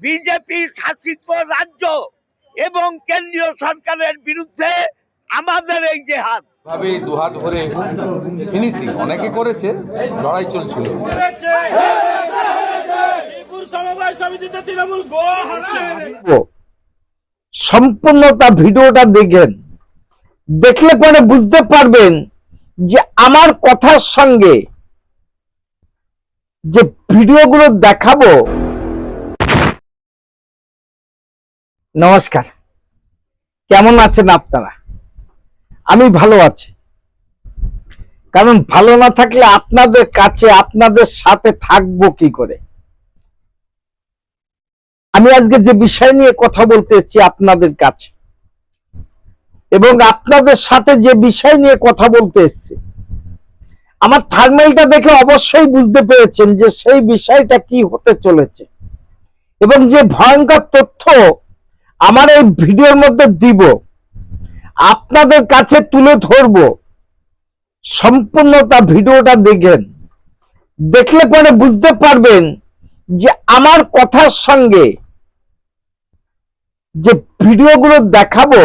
BJP শাসিত রাজ্য এবং কেন্দ্রীয় সরকারের বিরুদ্ধে আমাদের এই জেহাদ। ভাবে দুহাত ভরে ফিনিশিং অনেকে করেছে লড়াই চলছিল। সম্পূর্ণতা ভিডিওটা দেখেন দেখলে পরে বুঝতে পারবেন যে আমার কথার সঙ্গে যে ভিডিওগুলো দেখাবো নমস্কার। কেমন আছেন আপনারা? আমি ভালো আছি। কারণ ভালো না থাকলে আপনাদের কাছে, আপনাদের সাথে থাকব কি করে? আমি আজকে যে বিষয় নিয়ে কথা বলতে এসেছি আপনাদের কাছে, এবং আপনাদের সাথে যে বিষয় নিয়ে কথা বলতে এসেছি, আমার থার্মেলটা দেখে অবশ্যই বুঝতে পেরেছেন যে সেই বিষয়টা কি হতে চলেছে, এবং যে ভয়ঙ্কর তথ্য আমার এই ভিডিওর মধ্যে দিব। আপনাদের কাছে তুলে ধরব। সম্পূর্ণতা ভিডিওটা দেখেন। দেখলে পরে বুঝতে পারবেন যে আমার কথার সঙ্গে যে ভিডিওগুলো দেখাবো,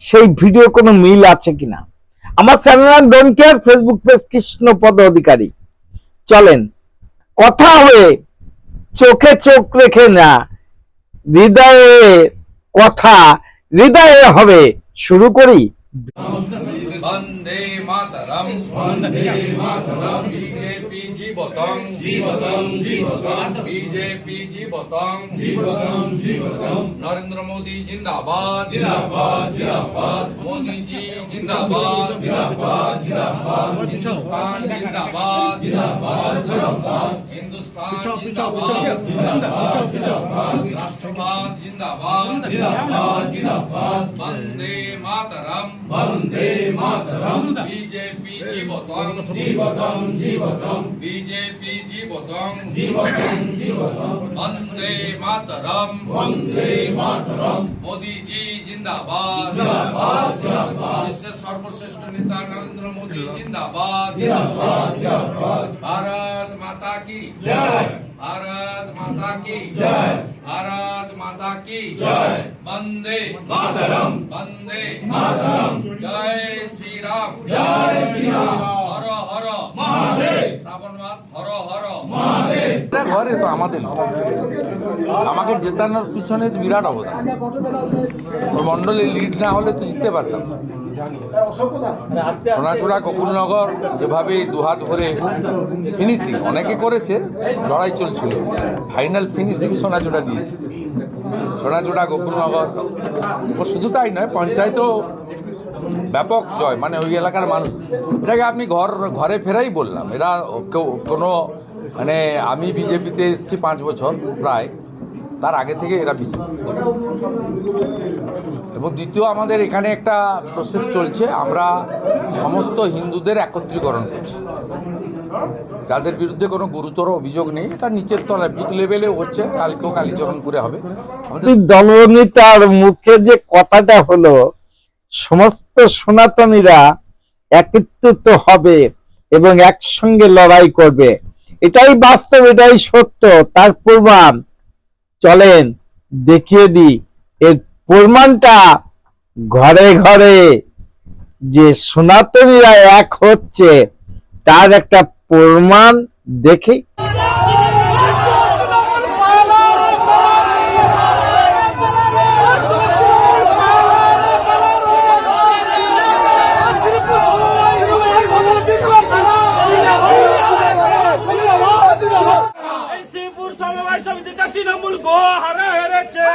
সেই ভিডিও কোনো মিল আছে কিনা। আমার চ্যানেল নাম care, Facebook page Krishnapada Adhikari. চলেন, কথা হয়ে চোখে চোখ রেখে না হৃদয়ে কথা হৃদয়ে হবে শুরু করি। বন্দে মাতরম। বন্দে মাতরম। বিজেপি জীবতং জীবতং জীবতং বিজেপি জীবতং জীবতং জীবতং নরেন্দ্র মোদি জিন্দাবাদ। জিন্দাবাদ জিন্দাবাদ। মোদি জি জিন্দাবাদ। জিন্দাবাদ জিন্দাবাদ। হিন্দুস্তান জিন্দাবাদ। জিন্দাবাদ জিন্দাবাদ। হিন্দুস্তান জিন্দাবাদ জিন্দাবাদ জিন্দাবাদ রাষ্ট্রবাদ জিন্দাবাদ। জিন্দাবাদ জিন্দাবাদ। বন্দে মাতরম। বন্দে মাতরম। বিজেপি জীবতং জীবতং জীবতং বিজেপি জীবতং জীবতং জীবতং বন্দে মাতরম। বন্দে মাতরম। মোদি জি জিন্দাবাদ। জিন্দাবাদ জিন্দাবাদ। বিশ্বের সর্বশ্রেষ্ঠ নেতা নরেন্দ্র মোদি জিন্দাবাদ। জিন্দাবাদ জিন্দাবাদ। ভারত মাতা কি জয়। ভারত মাতা কি? জয়। ভারত মাতা কি? জয়। বন্দে মাতরম। বন্দে মাতরম। জয় শ্রী রাম জয় শ্রী রাম হর হর। মহাদেব। শ্রাবণ মাস হর হর। মহাদেব। ঘরে তো আমাদের আমাকে জেতানোর পিছনে তো বিরাট অবদান। মন্ডলে লিড না হলে তো জিততে পারতাম সোনাচূড়া গোকুলনগর যেভাবে দুহাত ভরে ফিনিশিং অনেকে করেছে, লড়াই চলছিল। ফাইনাল ফিনিশিং সোনাচূড়া দিয়েছে। সোনাচূড়া গোকুলনগর ও শুধু তাই নয়, পঞ্চায়েতও ব্যাপক জয় মানে ওই এলাকার মানুষ। এটাকে আপনি ঘর, ঘরে ফেরাই বললাম। এরা কোনো মানে আমি বিজেপিতে এসেছি পাঁচ বছর প্রায়। তার আগে থেকে এরা বিজেপি এবং দ্বিতীয়, আমাদের এখানে একটা প্রসেস চলছে। আমরা সমস্ত হিন্দুদের একত্রীকরণ করছি। যাদের বিরুদ্ধে কোনো গুরুতর অভিযোগ নেই, এটা নিচের তলায় বুথ লেভেলেও হচ্ছে, কালকেও কালীচরণপুরে হবে। দলনেতার মুখে যে কথাটা হলো, সমস্ত সনাতনীরা একত্রিত হবে এবং একসঙ্গে লড়াই করবে। এটাই বাস্তব, এটাই সত্য, তার প্রমাণ। চলেন, দেখিয়ে দিই। এর প্রমাণটা ঘরে ঘরে যে সনাতনীরা এক হচ্ছে, তার একটা প্রমাণ দেখি সমবায় সমিতিতে তৃণমূল গো, হারা হেরেছে।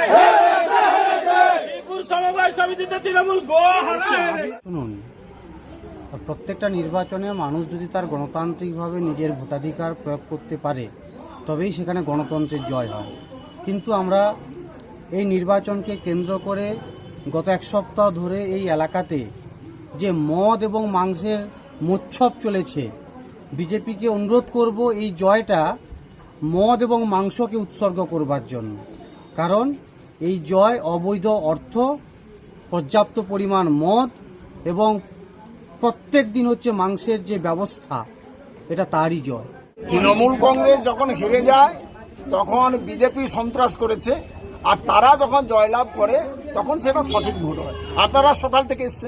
শ্রীপুর সমবায় সমিতিতে তৃণমূল গো, হারা শুনুন, প্রত্যেকটা নির্বাচনে মানুষ যদি তার গণতান্ত্রিকভাবে নিজের ভোটাধিকার প্রয়োগ করতে পারে, তবেই সেখানে গণতন্ত্রের জয় হয়। কিন্তু আমরা এই নির্বাচনকে কেন্দ্র করে গত এক সপ্তাহ ধরে এই এলাকাতে যে মদ এবং মাংসের মোচ্ছব চলেছে, বিজেপিকে অনুরোধ করব এই জয়টা মদ এবং মাংসকে উৎসর্গ করবার জন্য। কারণ এই জয় অবৈধ অর্থ, পর্যাপ্ত পরিমাণ মদ এবং প্রত্যেক দিন হচ্ছে মাংসের যে ব্যবস্থা, এটা তারই জয়। তৃণমূল কংগ্রেস যখন হেরে যায়, তখন বিজেপি সন্ত্রাস করেছে, আর তারা যখন জয়লাভ করে, তখন সেটা সঠিক ভোট হয়। আপনারা সকাল থেকে এসছে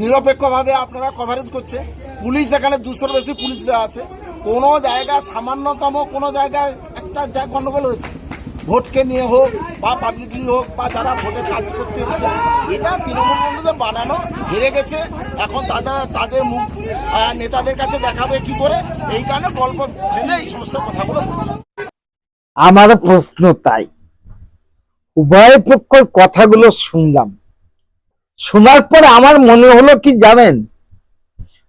নিরপেক্ষভাবে আপনারা কভারেজ করছে পুলিশ এখানে দুশোর বেশি পুলিশ দেওয়া আছে। কোনো জায়গায় সামান্যতম, কোনো জায়গায় একটা যা গন্ডগোল হয়েছে। ভোটকে নিয়ে হোক বা পাবলিকলি হোক বা যারা ভোটে কাজ করতে এসছে, এটা তৃণমূল কংগ্রেসের বানানো, হেরে গেছে। এখন তাদের তাদের মুখ নেতাদের কাছে দেখাবে কি করে? এই কারণে গল্প ফেলে এই সমস্ত কথাগুলো আমার প্রশ্ন তাই। উভয় পক্ষের কথাগুলো শুনলাম। শোনার পর আমার মনে হলো কি জানেন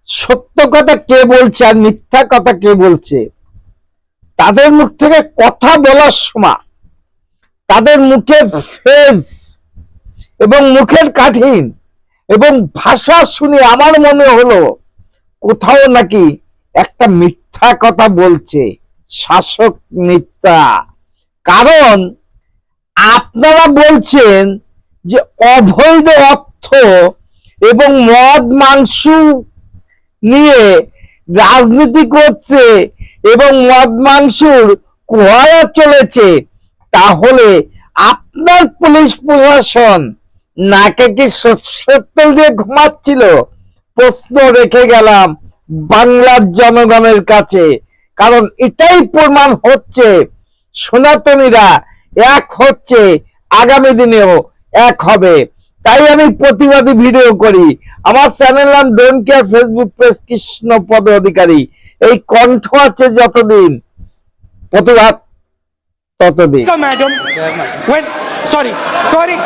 সত্য কথা কে বলছে আর মিথ্যা কথা কে বলছে? তাদের মুখ থেকে কথা বলার সময়, তাদের মুখের ফেস এবং মুখের কাঠিন এবং ভাষা শুনে আমার মনে হলো কোথাও নাকি একটা মিথ্যা কথা বলছে, শাসক মিথ্যা কারণ আপনারা বলছেন যে অবৈধ অর্থ এবং মদ, মাংস নিয়ে রাজনীতি করছে এবং মদ মাংসুর কুয়ারা চলেছে, তাহলে আপনার পুলিশ প্রশাসন নাকে কি তেল দিয়ে ঘুমাচ্ছিল? প্রশ্ন রেখে গেলাম বাংলার জনগণের কাছে, কারণ এটাই প্রমাণ হচ্ছে, সনাতনীরা এক হচ্ছে, আগামী দিনেও এক হবে। তাই আমি প্রতিবাদী ভিডিও করি। আমার চ্যানেল নাম don't care Facebook page Krishnapada Adhikari. এই কণ্ঠ আছে যতদিন। প্রতিবাদ ততদিন। Madam sorry sorry.